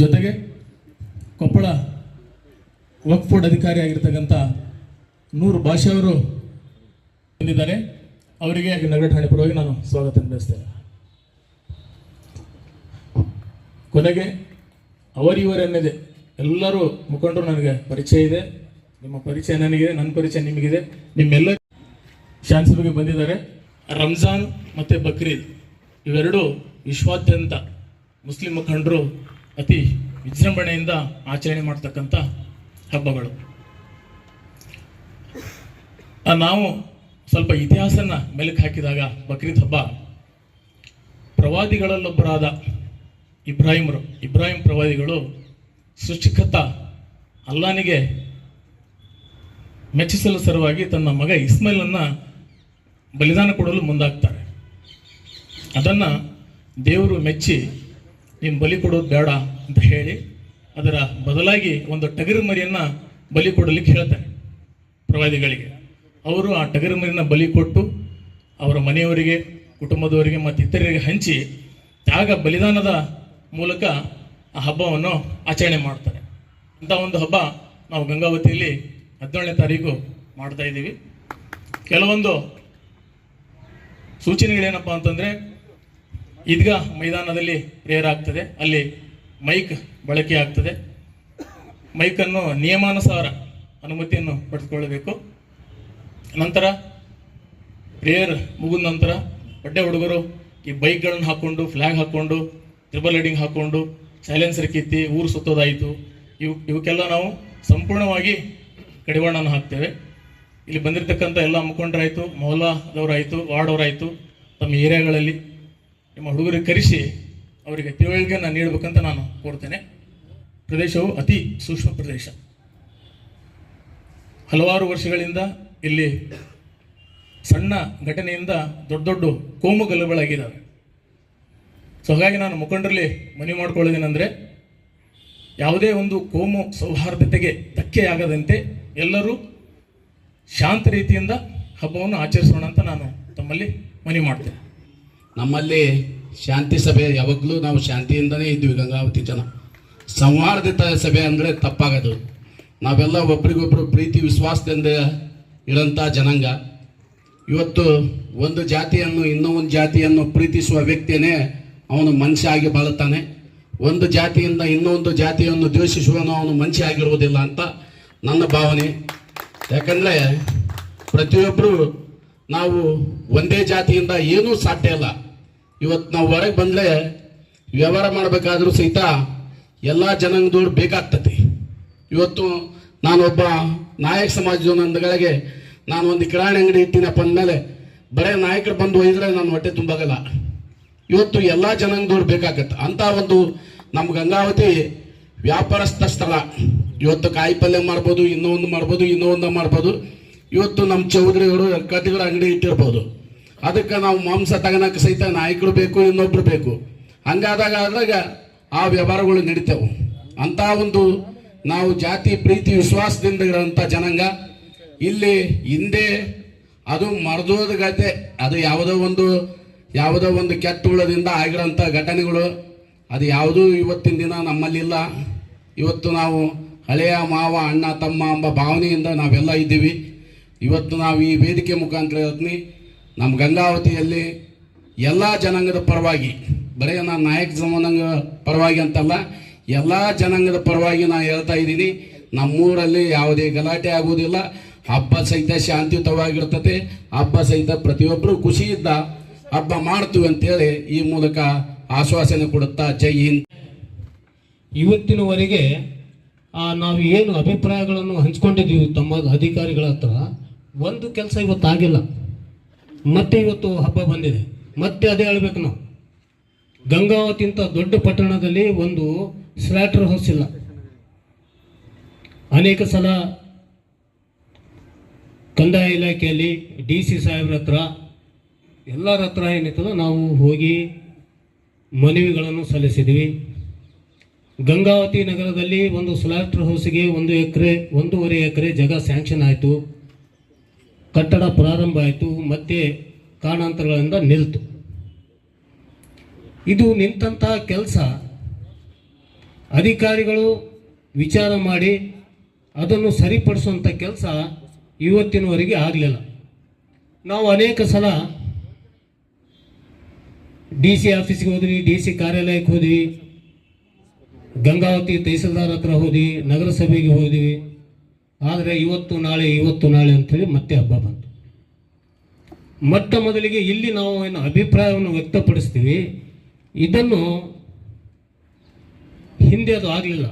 ಜೊತೆಗೆ ಕೊಪ್ಪಳ ವಕ್ಫ್ ಬೋರ್ಡ್ ಅಧಿಕಾರಿ ಆಗಿರ್ತಕ್ಕಂಥ ನೂರು ಭಾಷೆಯವರು ಬಂದಿದ್ದಾರೆ. ಅವರಿಗೆ ನಗರ ಠಾಣೆ ಪರವಾಗಿ ನಾನು ಸ್ವಾಗತ ನಡೆಸ್ತೇನೆ ಕೊನೆಗೆ ಅವರಿವರೆನ್ನಿದೆ ಎಲ್ಲರೂ ಮುಖಂಡರು ನನಗೆ ಪರಿಚಯ ಇದೆ. ನಿಮ್ಮ ಪರಿಚಯ ನನಗಿದೆ, ನನ್ನ ಪರಿಚಯ ನಿಮಗಿದೆ. ನಿಮ್ಮೆಲ್ಲ ಶಾನ್ಸಭೆಗೆ ಬಂದಿದ್ದಾರೆ. ರಂಜಾನ್ ಮತ್ತು ಬಕ್ರೀದ್ ಇವೆರಡು ವಿಶ್ವಾದ್ಯಂತ ಮುಸ್ಲಿಂ ಮುಖಂಡರು ಅತಿ ವಿಜೃಂಭಣೆಯಿಂದ ಆಚರಣೆ ಮಾಡ್ತಕ್ಕಂಥ ಹಬ್ಬಗಳು. ನಾವು ಸ್ವಲ್ಪ ಇತಿಹಾಸನ ಮೆಲುಕು ಹಾಕಿದಾಗ ಬಕ್ರೀದ್ ಹಬ್ಬ, ಪ್ರವಾದಿಗಳಲ್ಲೊಬ್ಬರಾದ ಇಬ್ರಾಹಿಮರು, ಇಬ್ರಾಹಿಂ ಪ್ರವಾದಿಗಳು ಸೃಷ್ಟಿಕರ್ತ ಅಲ್ಲಾನಿಗೆ ಮೆಚ್ಚಿಸಲು ಸಲುವಾಗಿ ತನ್ನ ಮಗ ಇಸ್ಮಾಯಿಲನ್ನ ಬಲಿದಾನ ಕೊಡಲು ಮುಂದಾಗ್ತಾರೆ. ಅದನ್ನು ದೇವರು ಮೆಚ್ಚಿ ನೀನು ಬಲಿ ಕೊಡೋದು ಬೇಡ ಅಂತ ಹೇಳಿ ಅದರ ಬದಲಾಗಿ ಒಂದು ಟಗರು ಮರಿಯನ್ನು ಬಲಿ ಕೊಡಲಿಕ್ಕೆ ಹೇಳ್ತಾರೆ ಪ್ರವಾದಿಗಳಿಗೆ. ಅವರು ಆ ಟಗರು ಮರಿನ ಬಲಿ ಕೊಟ್ಟು ಅವರ ಮನೆಯವರಿಗೆ, ಕುಟುಂಬದವರಿಗೆ ಮತ್ತು ಇತರರಿಗೆ ಹಂಚಿ ತ್ಯಾಗ ಬಲಿದಾನದ ಮೂಲಕ ಆ ಹಬ್ಬವನ್ನು ಆಚರಣೆ ಮಾಡ್ತಾರೆ. ಅಂತ ಒಂದು ಹಬ್ಬ ನಾವು ಗಂಗಾವತಿಯಲ್ಲಿ ಹದಿನೇಳನೇ ತಾರೀಕು ಮಾಡ್ತಾ ಇದ್ದೀವಿ. ಕೆಲವೊಂದು ಸೂಚನೆಗಳೇನಪ್ಪ ಅಂತಂದರೆ ಈದ್ಗಾ ಮೈದಾನದಲ್ಲಿ ಪ್ರೇಯರ್ ಆಗ್ತದೆ ಅಲ್ಲಿ ಮೈಕ್ ಬಳಕೆ ಆಗ್ತದೆ. ಮೈಕನ್ನು ನಿಯಮಾನುಸಾರ ಅನುಮತಿಯನ್ನು ಪಡೆದುಕೊಳ್ಳಬೇಕು. ನಂತರ ಪ್ರೇಯರ್ ಮುಗಿದ ನಂತರ ಬಟ್ಟೆ ಹುಡುಗರು ಈ ಬೈಕ್ಗಳನ್ನು ಹಾಕ್ಕೊಂಡು ಫ್ಲ್ಯಾಗ್ ಹಾಕ್ಕೊಂಡು ಟ್ರಿಬಲ್ ರೈಡಿಂಗ್ ಹಾಕ್ಕೊಂಡು ಸೈಲೆನ್ಸರ್ ಕಿತ್ತಿ ಊರು ಸುತ್ತೋದಾಯಿತು. ಇವು, ಇವಕ್ಕೆಲ್ಲ ನಾವು ಸಂಪೂರ್ಣವಾಗಿ ಕಡಿವಾಣನ ಹಾಕ್ತೇವೆ. ಇಲ್ಲಿ ಬಂದಿರತಕ್ಕಂಥ ಎಲ್ಲ ಮುಖಂಡರಾಯಿತು ಮೊಹಲ್ಲಾದವರಾಯಿತು ವಾರ್ಡವರಾಯಿತು, ತಮ್ಮ ಏರಿಯಾಗಳಲ್ಲಿ ನಿಮ್ಮ ಹುಡುಗರಿಗೆ ಕರೆಸಿ ಅವರಿಗೆ ತಿಳುವಳಿಕೆಯನ್ನು ನೀಡಬೇಕಂತ ನಾನು ಕೋರ್ತೇನೆ. ಪ್ರದೇಶವು ಅತಿ ಸೂಕ್ಷ್ಮ ಪ್ರದೇಶ. ಹಲವಾರು ವರ್ಷಗಳಿಂದ ಇಲ್ಲಿ ಸಣ್ಣ ಘಟನೆಯಿಂದ ದೊಡ್ಡ ದೊಡ್ಡ ಕೋಮು ಗಲ್ಲುಗಳಾಗಿದ್ದಾವೆ ಸೊ ಹಾಗಾಗಿ ನಾನು ಮುಖಂಡರಲ್ಲಿ ಮನವಿ ಮಾಡ್ಕೊಳ್ಳೋದೇನೆಂದರೆ, ಯಾವುದೇ ಒಂದು ಕೋಮು ಸೌಹಾರ್ದತೆಗೆ ಧಕ್ಕೆಯಾಗದಂತೆ ಎಲ್ಲರೂ ಶಾಂತ ರೀತಿಯಿಂದ ಹಬ್ಬವನ್ನು ಆಚರಿಸೋಣ ಅಂತ ನಾನು ತಮ್ಮಲ್ಲಿ ಮನವಿ ಮಾಡ್ತೇನೆ. ನಮ್ಮಲ್ಲಿ ಶಾಂತಿ ಸಭೆ ಯಾವಾಗಲೂ ನಾವು ಶಾಂತಿಯಿಂದನೇ ಇದ್ವಿ ಗಂಗಾವತಿ ಜನ. ಸಂವಾರದಿತ ಸಭೆ ಅಂದರೆ ತಪ್ಪಾಗೋದು. ನಾವೆಲ್ಲ ಒಬ್ರಿಗೊಬ್ರು ಪ್ರೀತಿ ವಿಶ್ವಾಸದಿಂದ ಇರೋಂಥ ಜನಾಂಗ. ಇವತ್ತು ಒಂದು ಜಾತಿಯನ್ನು ಇನ್ನೂ ಒಂದು ಜಾತಿಯನ್ನು ಪ್ರೀತಿಸುವ ವ್ಯಕ್ತಿಯೇ ಅವನು ಮನುಷ್ಯ ಆಗಿ ಬಾಳುತ್ತಾನೆ. ಒಂದು ಜಾತಿಯಿಂದ ಇನ್ನೊಂದು ಜಾತಿಯನ್ನು ದ್ವೇಷಿಸುವನು ಅವನು ಮನುಷ್ಯ ಆಗಿರುವುದಿಲ್ಲ ಅಂತ ನನ್ನ ಭಾವನೆ. ಯಾಕಂದರೆ ಪ್ರತಿಯೊಬ್ಬರು ನಾವು ಒಂದೇ ಜಾತಿಯಿಂದ ಏನೂ ಸಾಧ್ಯ ಇಲ್ಲ. ಇವತ್ತು ನಾವು ಹೊರಗೆ ಬಂದರೆ ವ್ಯವಹಾರ ಮಾಡಬೇಕಾದ್ರೂ ಸಹಿತ ಎಲ್ಲ ಜನಾಂಗದವ್ರು ಬೇಕಾಗ್ತತಿ ಇವತ್ತು ನಾನೊಬ್ಬ ನಾಯಕ ಸಮಾಜದೊಂದಿಗೆ ನಾನು ಒಂದು ಕಿರಾಣಿ ಅಂಗಡಿ ಇಟ್ಟಿನಪ್ಪ ಅಂದಮೇಲೆ ಬರೇ ನಾಯಕರು ಬಂದು ಒಯ್ದರೆ ನಾನು ಹೊಟ್ಟೆ ತುಂಬಾಗಲ್ಲ. ಇವತ್ತು ಎಲ್ಲ ಜನಾಂಗದವ್ರು ಬೇಕಾಗತ್ತೆ. ಅಂತ ಒಂದು ನಮ್ಮ ಗಂಗಾವತಿ ವ್ಯಾಪಾರಸ್ಥ ಸ್ಥಳ. ಇವತ್ತು ಕಾಯಿ ಪಲ್ಯ ಮಾಡ್ಬೋದು ಇನ್ನೂ ಒಂದು ಮಾಡ್ಬೋದು ಇನ್ನೂ ಒಂದು ಮಾಡ್ಬೋದು. ಇವತ್ತು ನಮ್ಮ ಚೌಧರಿಗಳು ಕತೆಗಳ ಅಂಗಡಿ ಇಟ್ಟಿರ್ಬೋದು. ಅದಕ್ಕೆ ನಾವು ಮಾಂಸ ತಗೋಣಕ್ಕೆ ಸಹಿತ ನಾಯಕರು ಬೇಕು, ಇನ್ನೊಬ್ರು ಬೇಕು. ಹಂಗಾದಾಗ ಆದಾಗ ಆ ವ್ಯವಹಾರಗಳು ನಡೀತಾವೆ. ಅಂತ ಒಂದು ನಾವು ಜಾತಿ, ಪ್ರೀತಿ, ವಿಶ್ವಾಸದಿಂದ ಇರೋಂಥ ಜನಾಂಗ. ಇಲ್ಲಿ ಹಿಂದೆ ಅದು ಮರದೋದ ಗತೆ. ಅದು ಯಾವುದೋ ಒಂದು ಯಾವುದೋ ಒಂದು ಕೆಟ್ಟ ಉಳ್ಳದಿಂದ ಆಗಿರೋಂಥ ಘಟನೆಗಳು. ಅದು ಯಾವುದೂ ಇವತ್ತಿನ ದಿನ ನಮ್ಮಲ್ಲಿಲ್ಲ. ಇವತ್ತು ನಾವು ಹಳೆಯ ಮಾವ, ಅಣ್ಣ, ತಮ್ಮ ಎಂಬ ಭಾವನೆಯಿಂದ ನಾವೆಲ್ಲ ಇದ್ದೀವಿ. ಇವತ್ತು ನಾವು ಈ ವೇದಿಕೆ ಮುಖಾಂತರ ಹೇಳ್ತೀನಿ, ನಮ್ಮ ಗಂಗಾವತಿಯಲ್ಲಿ ಎಲ್ಲ ಜನಾಂಗದ ಪರವಾಗಿ, ಬರೀ ನಾನು ನಾಯಕ ಜನಾಂಗ ಪರವಾಗಿ ಅಂತಲ್ಲ, ಎಲ್ಲ ಜನಾಂಗದ ಪರವಾಗಿ ನಾನು ಹೇಳ್ತಾ ಇದ್ದೀನಿ. ನಮ್ಮೂರಲ್ಲಿ ಯಾವುದೇ ಗಲಾಟೆ ಆಗುವುದಿಲ್ಲ. ಹಬ್ಬ ಸಹಿತ ಶಾಂತಿಯುತವಾಗಿರ್ತದೆ ಹಬ್ಬ ಸಹಿತ ಪ್ರತಿಯೊಬ್ಬರು ಖುಷಿಯಿಂದ ಹಬ್ಬ ಮಾಡ್ತೀವಿ ಅಂತೇಳಿ ಈ ಮೂಲಕ ಆಶ್ವಾಸನೆ ಕೊಡುತ್ತಾ ಜೈ ಹಿಂದ್. ಇವತ್ತಿನವರೆಗೆ ನಾವು ಏನು ಅಭಿಪ್ರಾಯಗಳನ್ನು ಹಂಚ್ಕೊಂಡಿದ್ದೀವಿ ತಮ್ಮ ಅಧಿಕಾರಿಗಳ ಹತ್ರ ಒಂದು ಕೆಲಸ ಇವತ್ತು ಆಗಿಲ್ಲ. ಮತ್ತೆ ಇವತ್ತು ಹಬ್ಬ ಬಂದಿದೆ. ಮತ್ತೆ ಅದೇ ಹೇಳ್ಬೇಕು ನಾವು. ಗಂಗಾವತಿ ಅಂತ ದೊಡ್ಡ ಪಟ್ಟಣದಲ್ಲಿ ಒಂದು ಸ್ವ್ಯಾಟರ್ ಹೌಸ್ ಇಲ್ಲ. ಅನೇಕ ಸಲ ಕಂದಾಯ ಇಲಾಖೆಯಲ್ಲಿ ಡಿ ಸಿ ಸಾಹೇಬ್ರ ಹತ್ರ, ಎಲ್ಲರ ಹತ್ರ ಏನಿತ್ತಲ್ಲ, ನಾವು ಹೋಗಿ ಮನವಿಗಳನ್ನು ಸಲ್ಲಿಸಿದ್ವಿ. ಗಂಗಾವತಿ ನಗರದಲ್ಲಿ ಒಂದು ಸ್ಲಾಟ್ರ್ ಹೌಸ್ಗೆ ಒಂದು ಎಕರೆ, ಒಂದೂವರೆ ಎಕರೆ ಜಾಗ ಸ್ಯಾಂಕ್ಷನ್ ಆಯಿತು. ಕಟ್ಟಡ ಪ್ರಾರಂಭ ಆಯಿತು, ಮತ್ತೆ ಕಾರಣಾಂತರಗಳಿಂದ ನಿಲ್ತು. ಇದು ನಿಂತಹ ಕೆಲಸ. ಅಧಿಕಾರಿಗಳು ವಿಚಾರ ಮಾಡಿ ಅದನ್ನು ಸರಿಪಡಿಸುವಂಥ ಕೆಲಸ ಇವತ್ತಿನವರೆಗೆ ಆಗಲಿಲ್ಲ. ನಾವು ಅನೇಕ ಸಲ ಡಿ ಸಿ ಆಫೀಸ್ಗೆ ಹೋದ್ವಿ, ಡಿ ಸಿ ಕಾರ್ಯಾಲಯಕ್ಕೆ ಹೋದ್ವಿ, ಗಂಗಾವತಿ ತಹಸೀಲ್ದಾರ್ ಹತ್ರ ಹೋದ್ವಿ, ನಗರಸಭೆಗೆ ಹೋದ್ವಿ. ಆದರೆ ಇವತ್ತು ನಾಳೆ ಇವತ್ತು ನಾಳೆ ಅಂತೇಳಿ ಮತ್ತೆ ಹಬ್ಬ ಬಂತು. ಮೊಟ್ಟ ಮೊದಲಿಗೆ ಇಲ್ಲಿ ನಾವು ಏನು ಅಭಿಪ್ರಾಯವನ್ನು ವ್ಯಕ್ತಪಡಿಸ್ತೀವಿ. ಇದನ್ನು ಹಿಂದೆ ಅದು ಆಗಲಿಲ್ಲ.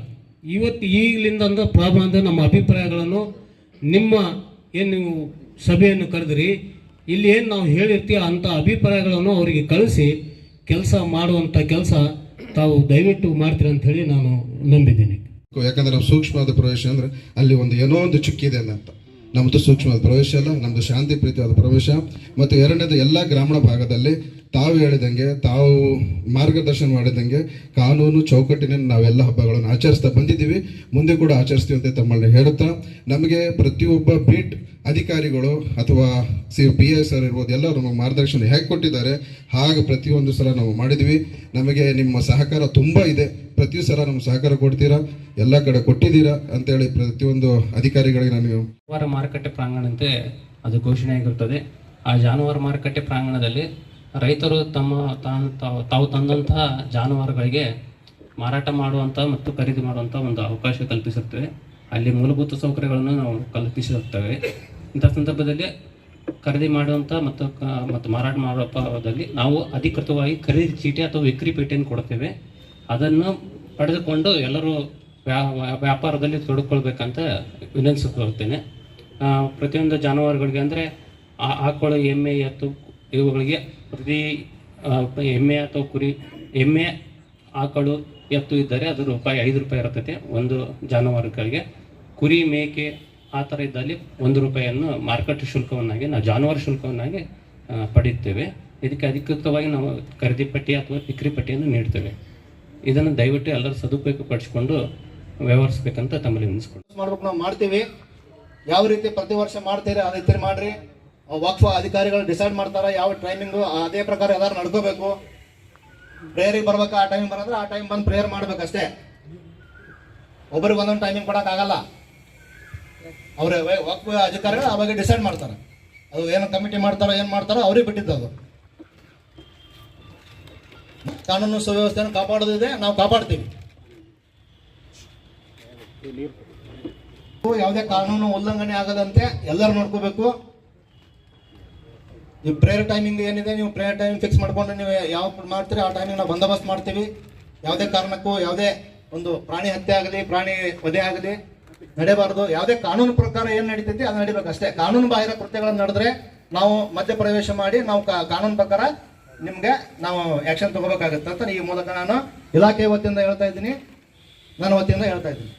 ಇವತ್ತು ಈಗಲಿಂದ ಅಂದ್ರೆ ಅಂದರೆ ನಮ್ಮ ಅಭಿಪ್ರಾಯಗಳನ್ನು ನಿಮ್ಮ ಏನು ನೀವು ಸಭೆಯನ್ನು ಕರೆದ್ರಿ, ಇಲ್ಲಿ ಏನು ನಾವು ಹೇಳಿರ್ತೀವಿ ಅಂಥ ಅಭಿಪ್ರಾಯಗಳನ್ನು ಅವರಿಗೆ ಕಳಿಸಿ, ಕೆಲಸ ಮಾಡುವಂಥ ಕೆಲಸ ತಾವು ದಯವಿಟ್ಟು ಮಾಡ್ತೀರಂಥೇಳಿ ನಾನು ನಂಬಿದ್ದೀನಿ. ಯಾಕಂದ್ರೆ ನಾವು ಸೂಕ್ಷ್ಮವಾದ ಪ್ರವೇಶ ಅಂದ್ರೆ ಅಲ್ಲಿ ಒಂದು ಏನೋ ಒಂದು ಚುಕ್ಕಿದೆ ಅಂತ ನಮ್ಮದು ಸೂಕ್ಷ್ಮವಾದ ಪ್ರವೇಶ ಅಲ್ಲ ನಮ್ಮದು ಶಾಂತಿ ಪ್ರೀತಿಯಾದ ಪ್ರವೇಶ. ಮತ್ತು ಎರಡನೇದು, ಎಲ್ಲ ಗ್ರಾಮೀಣ ಭಾಗದಲ್ಲಿ ತಾವು ಹೇಳಿದಂಗೆ, ತಾವು ಮಾರ್ಗದರ್ಶನ ಮಾಡಿದಂಗೆ, ಕಾನೂನು ಚೌಕಟ್ಟಿನಲ್ಲಿ ನಾವೆಲ್ಲ ಹಬ್ಬಗಳನ್ನು ಆಚರಿಸ್ತಾ ಬಂದಿದ್ದೀವಿ. ಮುಂದೆ ಕೂಡ ಆಚರಿಸ್ತೀವಿ ಅಂತ ತಮ್ಮಲ್ಲಿ ಹೇಳುತ್ತಾ, ನಮಗೆ ಪ್ರತಿಯೊಬ್ಬ ಬೀಟ್ ಅಧಿಕಾರಿಗಳು ಅಥವಾ ಸಿ ಪಿ ಎಸ್ ಆರ್ ಇರ್ಬೋದು, ಎಲ್ಲರೂ ನಮಗೆ ಮಾರ್ಗದರ್ಶನ ಹೇಗೆ ಕೊಟ್ಟಿದ್ದಾರೆ, ಹಾಗೆ ಪ್ರತಿಯೊಂದು ಸಲ ನಾವು ಮಾಡಿದ್ವಿ ನಮಗೆ ನಿಮ್ಮ ಸಹಕಾರ ತುಂಬ ಇದೆ. ಪ್ರತಿ ಸಲ ನಮ್ಮ ಸಹಕಾರ ಕೊಡ್ತೀರಾ? ಎಲ್ಲ ಕಡೆ ಕೊಟ್ಟಿದ್ದೀರಾ? ಅಂತೇಳಿ ಪ್ರತಿಯೊಂದು ಅಧಿಕಾರಿಗಳಿಗೆ ನಾನು ಮಾರುಕಟ್ಟೆ ಮಾರುಕಟ್ಟೆ ಪ್ರಾಂಗಣಂತೆ ಅದು ಘೋಷಣೆ ಆಗಿರ್ತದೆ ಆ ಜಾನುವಾರು ಮಾರುಕಟ್ಟೆ ಪ್ರಾಂಗಣದಲ್ಲಿ ರೈತರು ತಮ್ಮ ತಾನು ತಾವು ತಂದಂತಹ ಜಾನುವಾರುಗಳಿಗೆ ಮಾರಾಟ ಮಾಡುವಂಥ ಮತ್ತು ಖರೀದಿ ಮಾಡುವಂಥ ಒಂದು ಅವಕಾಶ ಕಲ್ಪಿಸುತ್ತೇವೆ. ಅಲ್ಲಿ ಮೂಲಭೂತ ಸೌಕರ್ಯಗಳನ್ನು ನಾವು ಕಲ್ಪಿಸುತ್ತೇವೆ ಇಂಥ ಸಂದರ್ಭದಲ್ಲಿ ಖರೀದಿ ಮಾಡುವಂಥ ಮತ್ತು ಮತ್ತು ಮಾರಾಟ ಮಾಡುವದಲ್ಲಿ ನಾವು ಅಧಿಕೃತವಾಗಿ ಖರೀದಿ ಚೀಟಿ ಅಥವಾ ವಿಕ್ರಿ ಪೇಟೆಯನ್ನು ಕೊಡ್ತೇವೆ ಅದನ್ನು ಪಡೆದುಕೊಂಡು ಎಲ್ಲರೂ ವ್ಯಾ- ವ್ಯಾ- ವ್ಯಾಪಾರದಲ್ಲಿ ತೊಡಕೊಳ್ಬೇಕಂತ ವಿನಂತಿಸಿಕೊಳ್ತೇನೆ ಪ್ರತಿಯೊಂದು ಜಾನುವಾರುಗಳಿಗೆ ಅಂದರೆ ಆಕಳು, ಎಮ್ಮೆ, ಎತ್ತು ಇವುಗಳಿಗೆ ಪ್ರತಿ ಎಮ್ಮೆ ಅಥವಾ ಕುರಿ, ಎಮ್ಮೆ ಆಕಳು, ಎತ್ತು ಇದ್ದರೆ ಅದು ರೂಪಾಯಿ ಐದು ರೂಪಾಯಿ ಇರ್ತೈತೆ ಒಂದು ಜಾನುವಾರುಗಳಿಗೆ. ಕುರಿ ಮೇಕೆ ಆ ಥರ ಇದ್ದಲ್ಲಿ ಒಂದು ರೂಪಾಯಿಯನ್ನು ಮಾರುಕಟ್ಟೆ ಶುಲ್ಕವನ್ನಾಗಿ ನಾವು ಜಾನುವಾರು ಶುಲ್ಕವನ್ನಾಗಿ ಪಡೆಯುತ್ತೇವೆ. ಇದಕ್ಕೆ ಅಧಿಕೃತವಾಗಿ ನಾವು ಖರೀದಿ ಪಟ್ಟಿ ಅಥವಾ ವಿಕ್ರಿ ಪಟ್ಟಿಯನ್ನು ನೀಡ್ತೇವೆ. ಇದನ್ನು ದಯವಿಟ್ಟು ಎಲ್ಲರೂ ಸದುಪಯೋಗ ಪಡಿಸಿಕೊಂಡು ವ್ಯವಹರಿಸಬೇಕಂತ ತಮ್ಮಲ್ಲಿ ನಿಲ್ಲಿಸ್ಕೊಂಡು ಮಾಡ್ಬೇಕು ನಾವು ಮಾಡ್ತೀವಿ. ಯಾವ ರೀತಿ ಪ್ರತಿ ವರ್ಷ ಮಾಡ್ತೀರಿ ಅದೇ ರೀತಿ ಮಾಡ್ರಿ. ವಕ್ಫ್ ಅಧಿಕಾರಿಗಳು ಡಿಸೈಡ್ ಮಾಡ್ತಾರ, ಯಾವ ಟೈಮಿಂಗು ಅದೇ ಪ್ರಕಾರ ಎಲ್ಲಾರು ನಡ್ಕೋಬೇಕು. ಪ್ರೇಯರಿಗೆ ಬರ್ಬೇಕು, ಆ ಟೈಮ್ ಬರೋದ್ರೆ ಆ ಟೈಮ್ ಬಂದು ಪ್ರೇಯರ್ ಮಾಡ್ಬೇಕು ಅಷ್ಟೇ ಒಬ್ಬರಿಗೆ ಒಂದೊಂದು ಟೈಮಿಂಗ್ ಕೊಡೋಕ್ಕಾಗಲ್ಲ. ಅವ್ರ ವಕ್ಫ ಅಧಿಕಾರಿಗಳು ಅವಾಗ ಡಿಸೈಡ್ ಮಾಡ್ತಾರೆ. ಅದು ಏನು ಕಮಿಟಿ ಮಾಡ್ತಾರೋ, ಏನು ಮಾಡ್ತಾರೋ, ಅವ್ರಿಗೆ ಬಿಟ್ಟಿದ್ದು ಅದು. ಕಾನೂನು ಸುವ್ಯವಸ್ಥೆಯನ್ನು ಕಾಪಾಡೋದಿದೆ, ನಾವು ಕಾಪಾಡ್ತೀವಿ. ಯಾವುದೇ ಕಾನೂನು ಉಲ್ಲಂಘನೆ ಆಗದಂತೆ ಎಲ್ಲರೂ ನೋಡ್ಕೋಬೇಕು. ನೀವು ಪ್ರೇಯರ್ ಟೈಮಿಂಗ್ ಏನಿದೆ, ನೀವು ಪ್ರೇಯರ್ ಟೈಮಿಂಗ್ ಫಿಕ್ಸ್ ಮಾಡ್ಕೊಂಡು ನೀವು ಯಾವ ಮಾಡ್ತೀರಿ, ಆ ಟೈಮಿಂಗ್ ನಾವು ಬಂದೋಬಸ್ತ್ ಮಾಡ್ತೀವಿ. ಯಾವುದೇ ಕಾರಣಕ್ಕೂ, ಯಾವುದೇ ಒಂದು ಪ್ರಾಣಿ ಹತ್ಯೆ ಆಗಲಿ, ಪ್ರಾಣಿ ವಧೆ ಆಗಲಿ ನಡೆಯಬಾರ್ದು. ಯಾವುದೇ ಕಾನೂನು ಪ್ರಕಾರ ಏನು ನಡೀತೈತಿ, ಅದು ನಡಿಬೇಕು ಅಷ್ಟೇ. ಕಾನೂನು ಬಾಹಿರ ಕೃತ್ಯಗಳನ್ನು ನಡೆದ್ರೆ ನಾವು ಮಧ್ಯ ಪ್ರವೇಶ ಮಾಡಿ, ನಾವು ಕಾನೂನು ಪ್ರಕಾರ ನಿಮಗೆ ನಾವು ಆ್ಯಕ್ಷನ್ ತಗೋಬೇಕಾಗುತ್ತೆ ಅಂತ ಈ ಮೂಲಕ ನಾನು ಇಲಾಖೆ ವತಿಯಿಂದ ಹೇಳ್ತಾ ಇದ್ದೀನಿ. ನನ್ನ ವತಿಯಿಂದ ಹೇಳ್ತಾ ಇದ್ದೀನಿ.